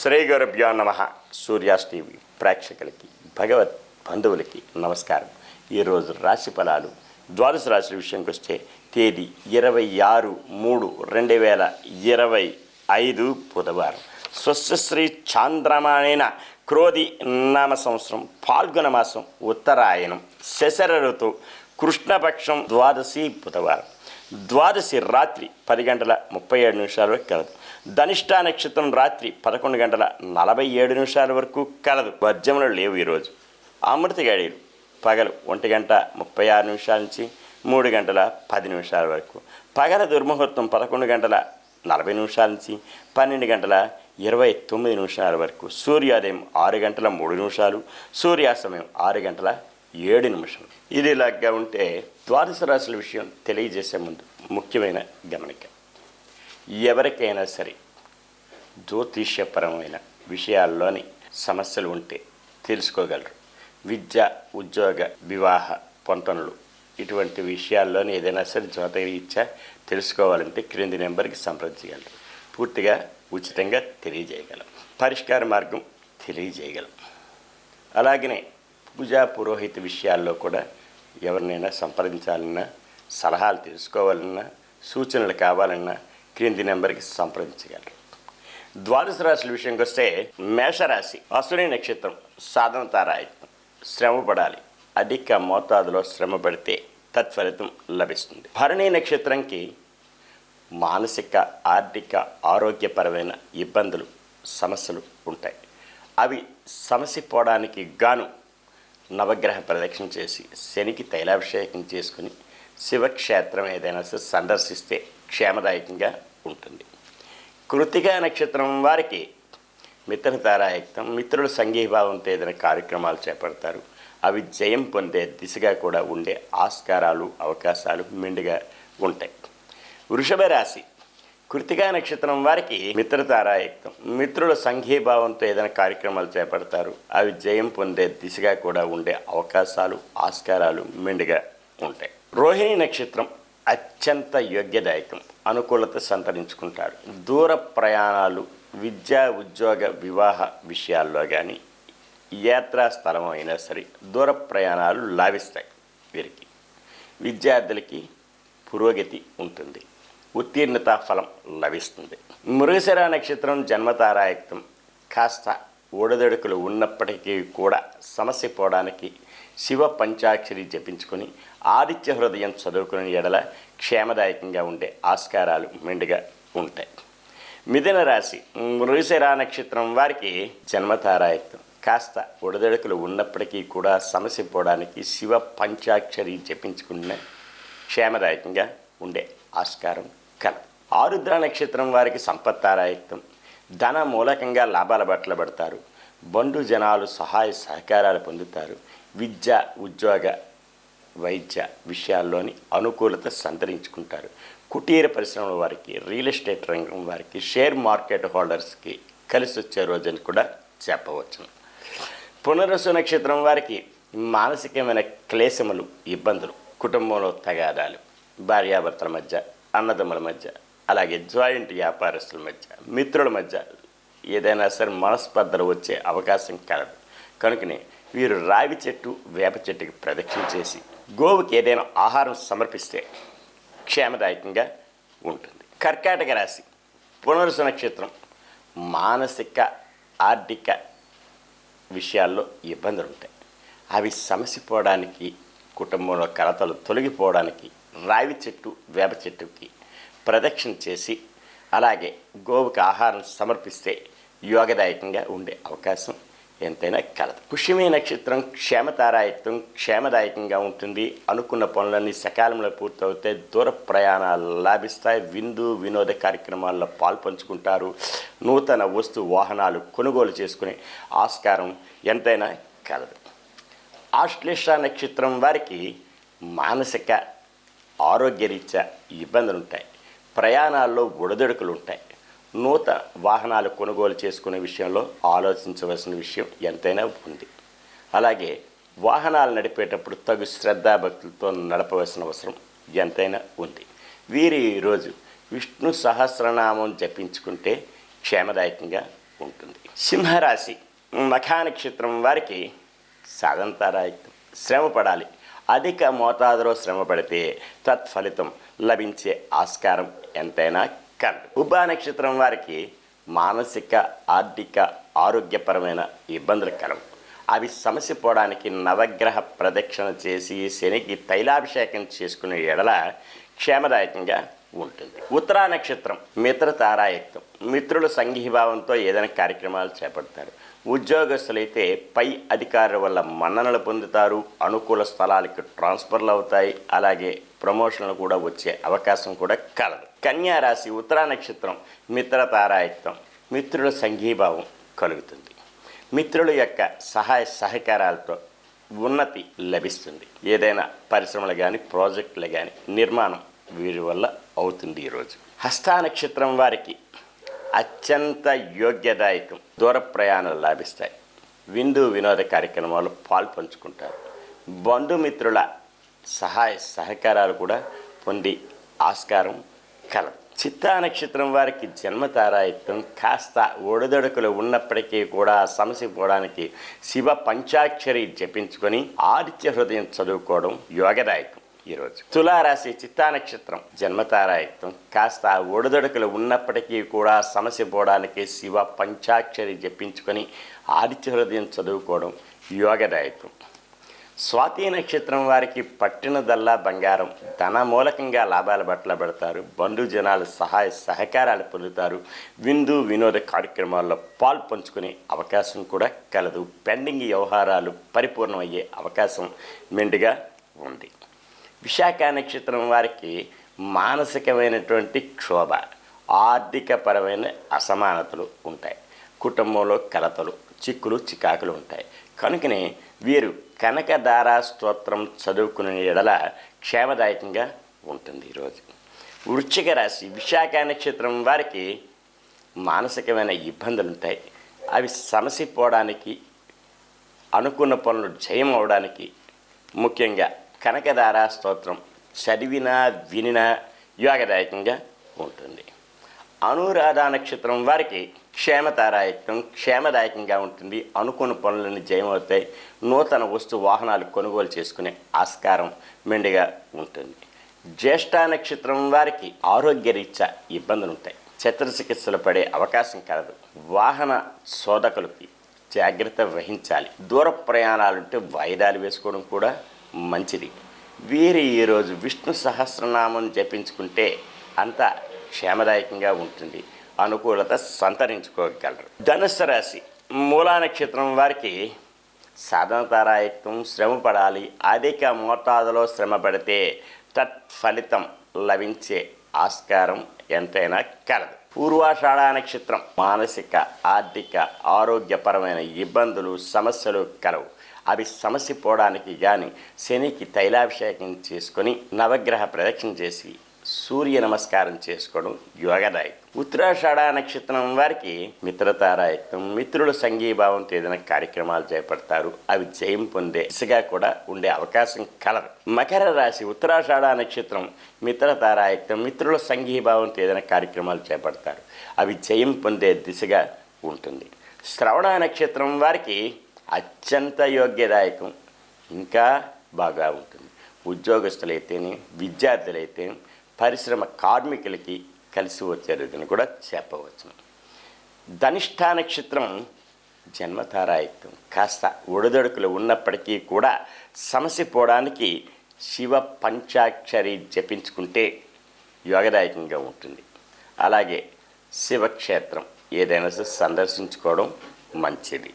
శ్రీగురుభ్యో నమ. సూర్యాస్ టీవీ ప్రేక్షకులకి భగవత్ బంధువులకి నమస్కారం. ఈరోజు రాశి ఫలాలు. ద్వాదశ రాశి విషయంకి వస్తే తేదీ ఇరవై ఆరు మూడు రెండు వేల ఇరవై ఐదు బుధవారం. స్వస్యశ్రీ చాంద్రమాణైన క్రోధి నామ సంవత్సరం పాల్గొన మాసం ఉత్తరాయణం శశర ఋతువు కృష్ణపక్షం ద్వాదశి బుధవారం. ద్వాదశి రాత్రి పది గంటల ముప్పై ఏడు నిమిషాల కలదు ధనిష్టా నక్షత్రం రాత్రి పదకొండు గంటల నలభై ఏడు నిమిషాల వరకు కలదు. వర్జములు లేవు ఈరోజు. అమృత గడియలు పగలు ఒంటి గంట ముప్పై ఆరు నిమిషాల నుంచి మూడు గంటల పది నిమిషాల వరకు. పగల దుర్ముహూర్తం పదకొండు గంటల నలభై నిమిషాల నుంచి పన్నెండు గంటల ఇరవై తొమ్మిది నిమిషాల వరకు. సూర్యోదయం ఆరు గంటల మూడు నిమిషాలు సూర్యాస్తమయం ఆరు గంటల ఏడు నిమిషాలు. ఇది ఇలాగా ఉంటే ద్వాదశ రాశుల విషయం తెలియజేసే ముందు ముఖ్యమైన గమనిక. ఎవరికైనా సరే జ్యోతిష్యపరమైన విషయాల్లోని సమస్యలు ఉంటే తెలుసుకోగలరు. విద్య ఉద్యోగ వివాహ పొంతనలు ఇటువంటి విషయాల్లోని ఏదైనా సరే జ్యోతిరీత్యా తెలుసుకోవాలంటే క్రింది నెంబర్కి సంప్రదించగలరు పూర్తిగా ఉచితంగా తెలియజేయగలం. పరిష్కార మార్గం తెలియజేయగలం. అలాగనే పూజా పురోహిత విషయాల్లో కూడా ఎవరినైనా సంప్రదించాలన్నా సలహాలు తెలుసుకోవాలన్నా సూచనలు కావాలన్నా క్రింది నెంబర్కి సంప్రదించగలరు. ద్వాదశ రాశుల విషయంకి వస్తే మేషరాశి అశ్విని నక్షత్రం సాధన తారాయత్నం. శ్రమ పడాలి. అధిక మోతాదులో శ్రమ పడితే తత్ఫలితం లభిస్తుంది. భరణి నక్షత్రంకి మానసిక ఆర్థిక ఆరోగ్యపరమైన ఇబ్బందులు సమస్యలు ఉంటాయి. అవి సమస్య పోవడానికి గాను నవగ్రహ ప్రదక్షిణ చేసి శనికి తైలాభిషేకం చేసుకుని శివక్షేత్రం ఏదైనా సందర్శిస్తే క్షేమదాయకంగా ఉంటుంది కృతికా నక్షత్రం వారికి మిత్రతారాయుక్తం మిత్రుల సంఘీభావంతో ఏదైనా కార్యక్రమాలు చేపడతారు. అవి జయం పొందే దిశగా కూడా ఉండే ఆస్కారాలు అవకాశాలు మెండుగా ఉంటాయి. వృషభ రాశి. కృతికా నక్షత్రం వారికి మిత్రతారాయుక్తం మిత్రుల సంఘీభావంతో ఏదైనా కార్యక్రమాలు చేపడతారు. అవి జయం పొందే దిశగా కూడా ఉండే అవకాశాలు ఆస్కారాలు మెండుగా ఉంటాయి. రోహిణి నక్షత్రం. అత్యంత యోగ్యదాయకం. అనుకూలత సంతరించుకుంటారు దూర ప్రయాణాలు విద్యా ఉద్యోగ వివాహ విషయాల్లో కానీ యాత్రా స్థలం అయినా సరే దూర ప్రయాణాలు లాభిస్తాయి వీరికి. విద్యార్థులకి పురోగతి ఉంటుంది. ఉత్తీర్ణత ఫలం లభిస్తుంది. మృగశిర నక్షత్రం జన్మతారాయుక్తం కాస్త ఊడదడుకులు ఉన్నప్పటికీ కూడా సమస్య పోవడానికి శివ పంచాక్షరి జపించుకొని ఆదిత్య హృదయం చదువుకునే ఎడల క్షేమదాయకంగా ఉండే ఆస్కారాలు మెండుగా ఉంటాయి. మిథున రాశి మృగశిరా నక్షత్రం వారికి జన్మతారాయత్వం. కాస్త ఉడదడుకులు ఉన్నప్పటికీ కూడా సమస్య పోవడానికి శివ పంచాక్షరి జపించుకున్న క్షేమదాయకంగా ఉండే ఆస్కారం కల ఆరుద్ర నక్షత్రం వారికి సంపత్తారాయత్వం. ధన మూలకంగా లాభాల బట్టలు పడతారు. బంధు జనాలు సహాయ సహకారాలు పొందుతారు. విద్య ఉద్యోగ వైద్య విషయాల్లోని అనుకూలత సంతరించుకుంటారు. కుటీర పరిశ్రమల వారికి రియల్ ఎస్టేట్ రంగం వారికి షేర్ మార్కెట్ హోల్డర్స్కి కలిసి వచ్చే రోజని కూడా చెప్పవచ్చును పునరసు నక్షత్రం వారికి మానసికమైన క్లేశములు ఇబ్బందులు కుటుంబంలో తగాదాలు భార్యాభర్తల మధ్య అన్నదమ్ముల మధ్య అలాగే జాయింట్ వ్యాపారస్తుల మధ్య మిత్రుల మధ్య ఏదైనా సరే మనస్పర్ధలు వచ్చే అవకాశం కలదు. కనుకనే వీరు రావి చెట్టు వేప చెట్టుకి ప్రదక్షిణ చేసి గోవుకి ఏదైనా ఆహారం సమర్పిస్తే క్షేమదాయకంగా ఉంటుంది. కర్కాటక రాశి పునరుసు నక్షత్రం మానసిక ఆర్థిక విషయాల్లో ఇబ్బందులు ఉంటాయి. అవి సమసిపోవడానికి కుటుంబంలో కలతలు తొలగిపోవడానికి రావి చెట్టు వేప చెట్టుకి ప్రదక్షిణ చేసి అలాగే గోవుకి ఆహారం సమర్పిస్తే యోగదాయకంగా ఉండే అవకాశం ఎంతైనా కలదు. పుష్యమే నక్షత్రం క్షేమతారాయత్వం క్షేమదాయకంగా ఉంటుంది. అనుకున్న పనులన్నీ సకాలంలో పూర్తవుతాయి. దూర ప్రయాణాలు లాభిస్తాయి. విందు వినోద కార్యక్రమాల్లో పాల్పంచుకుంటారు. నూతన వస్తు వాహనాలు కొనుగోలు చేసుకునే ఆస్కారం ఎంతైనా కలదు. ఆశ్లేష నక్షత్రం వారికి మానసిక ఆరోగ్యరీత్యా ఇబ్బందులు ఉంటాయి ప్రయాణాల్లో ఒడిదొడుకులు ఉంటాయి నూతన వాహనాలు కొనుగోలు చేసుకునే విషయంలో ఆలోచించవలసిన విషయం ఎంతైనా ఉంది. అలాగే వాహనాలు నడిపేటప్పుడు తగు శ్రద్ధాభక్తులతో నడపవలసిన అవసరం ఎంతైనా ఉంది. వీరి ఈరోజు విష్ణు సహస్రనామం జపించుకుంటే క్షేమదాయకంగా ఉంటుంది. సింహరాశి మఖా నక్షత్రం వారికి సాధంతారాయుక్తం శ్రమ పడాలి అధిక మోతాదులో శ్రమ పడితే తత్ఫలితం లభించే ఆస్కారం ఎంతైనా కలదు ఉభా నక్షత్రం వారికి మానసిక ఆర్థిక ఆరోగ్యపరమైన ఇబ్బందులు కలవు. అవి సమస్య పోవడానికి నవగ్రహ ప్రదక్షిణ చేసి శనికి తైలాభిషేకం చేసుకునే ఎడల క్షేమదాయకంగా ఉంటుంది. ఉత్తరా నక్షత్రం మిత్ర తారాయుక్తం. మిత్రుల సంఘీభావంతో ఏదైనా కార్యక్రమాలు చేపడతారు. ఉద్యోగస్తులైతే పై అధికారుల వల్ల మన్ననలు పొందుతారు. అనుకూల స్థలాలకు ట్రాన్స్ఫర్లు అవుతాయి. అలాగే ప్రమోషన్లు కూడా వచ్చే అవకాశం కూడా కలదు. కన్యా రాశి ఉత్తరా నక్షత్రం మిత్రతారాయుక్తం మిత్రుల సంఘీభావం కలుగుతుంది. మిత్రుల యొక్క సహాయ సహకారాలతో ఉన్నతి లభిస్తుంది. ఏదైనా పరిశ్రమలు కానీ ప్రాజెక్టులు కానీ నిర్మాణం వీరి వల్ల అవుతుంది ఈరోజు హస్తా నక్షత్రం వారికి అత్యంత యోగ్యదాయకం. దూర ప్రయాణాలు లాభిస్తాయి. విందు వినోద కార్యక్రమాలు పాల్పంచుకుంటారు. బంధుమిత్రుల సహాయ సహకారాలు కూడా పొంది ఆస్కారం కలదు చిత్తా నక్షత్రం వారికి జన్మతారాయుక్తం కాస్త ఒడిదొడుకులు ఉన్నప్పటికీ కూడా సమస్య పోవడానికి శివ పంచాక్షరి జపించుకొని ఆదిత్య హృదయం చదువుకోవడం యోగదాయకం ఈరోజు. తులారాశి చిత్తా నక్షత్రం జన్మతారాయత్వం. కాస్త ఒడిదొడుకులు ఉన్నప్పటికీ కూడా సమస్య పోవడానికి శివ పంచాక్షరి జపించుకొని ఆదిత్య హృదయం చదువుకోవడం యోగదాయకం. స్వాతి నక్షత్రం వారికి పట్టినదల్లా బంగారం. ధన మూలకంగా లాభాల బట్టల పెడతారు. బంధుజనాలు సహాయ సహకారాలు పొందుతారు. విందు వినోద కార్యక్రమాల్లో పాలు పంచుకునే అవకాశం కూడా కలదు. పెండింగ్ వ్యవహారాలు పరిపూర్ణమయ్యే అవకాశం మెండుగా ఉంది. విశాఖ నక్షత్రం వారికి మానసికమైనటువంటి క్షోభ ఆర్థికపరమైన అసమానతలు ఉంటాయి. కుటుంబంలో కలతలు చిక్కులు చికాకులు ఉంటాయి. కనుకనే వీరు కనకదార స్తోత్రం చదువుకునే ఎడల క్షేమదాయకంగా ఉంటుంది ఈరోజు. వృశ్చిక రాశి విశాఖ నక్షత్రం వారికి మానసికమైన ఇబ్బందులు ఉంటాయి అవి సమసిపోవడానికి అనుకున్న పనులు జయం అవడానికి ముఖ్యంగా కనకదార స్తోత్రం చదివినా వినినా యోగదాయకంగా ఉంటుంది. అనురాధ నక్షత్రం వారికి క్షేమతారాయకం క్షేమదాయకంగా ఉంటుంది. అనుకున్న పనులన్నీ జయమవుతాయి. నూతన వస్తు వాహనాలు కొనుగోలు చేసుకునే ఆస్కారం మెండుగా ఉంటుంది. జ్యేష్ఠ నక్షత్రం వారికి ఆరోగ్యరీత్యా ఇబ్బందులు ఉంటాయి చిత్రచికిత్సలు పడే అవకాశం కలదు. వాహన శోధకులకి జాగ్రత్త వహించాలి. దూర ప్రయాణాలుంటే వాయిదాలు వేసుకోవడం కూడా మంచిది. వీరి ఈరోజు విష్ణు సహస్రనామం జపించుకుంటే అంతా క్షేమదాయకంగా ఉంటుంది. అనుకూలత సంతరించుకోగలరు. ధనుస్సు రాశి మూలా నక్షత్రం వారికి సాధనతారాయత్వం శ్రమ పడాలి అధిక మోతాదులో శ్రమ పడితే తత్ఫలితం లభించే ఆస్కారం ఎంతైనా కలదు. పూర్వాషాఢ నక్షత్రం మానసిక ఆర్థిక ఆరోగ్యపరమైన ఇబ్బందులు సమస్యలు కలవు. అవి సమస్య పోవడానికి కానీ శనికి తైలాభిషేకం చేసుకొని నవగ్రహ ప్రదక్షిణ చేసి సూర్య నమస్కారం చేసుకోవడం యోగదాయకం. ఉత్తరాషాఢ నక్షత్రం వారికి మిత్రతారాయకం మిత్రుల సంఘీభావంతో ఏదైనా కార్యక్రమాలు చేపడతారు. అవి జయం పొందే దిశగా కూడా ఉండే అవకాశం కలదు. మకర రాశి ఉత్తరాషాఢ నక్షత్రం మిత్రతారాయకం మిత్రుల సంఘీభావంతో ఏదైనా కార్యక్రమాలు చేపడతారు. అవి జయం పొందే దిశగా ఉంటుంది. శ్రవణ నక్షత్రం వారికి అత్యంత యోగ్యదాయకం. ఇంకా బాగా ఉంటుంది. ఉద్యోగస్తులైతేనే విద్యార్థులైతే పరిశ్రమ కార్మికులకి కలిసి వచ్చేదని కూడా చెప్పవచ్చు. ధనిష్ట నక్షత్రం జన్మతారాయత్వం. కాస్త ఒడిదొడుకులు ఉన్నప్పటికీ కూడా సమస్య పోవడానికి శివ పంచాక్షరి జపించుకుంటే యోగదాయకంగా ఉంటుంది. అలాగే శివక్షేత్రం ఏదైనా సందర్శించుకోవడం మంచిది.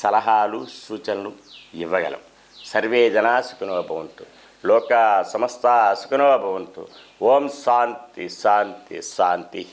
సలహాలు సూచనలు ఇవ్వగలం. సర్వే జనా సుఖినో భవంతు లోక సమస్త సుఖినో భవంతు ఓం శాంతి శాంతి శాంతి.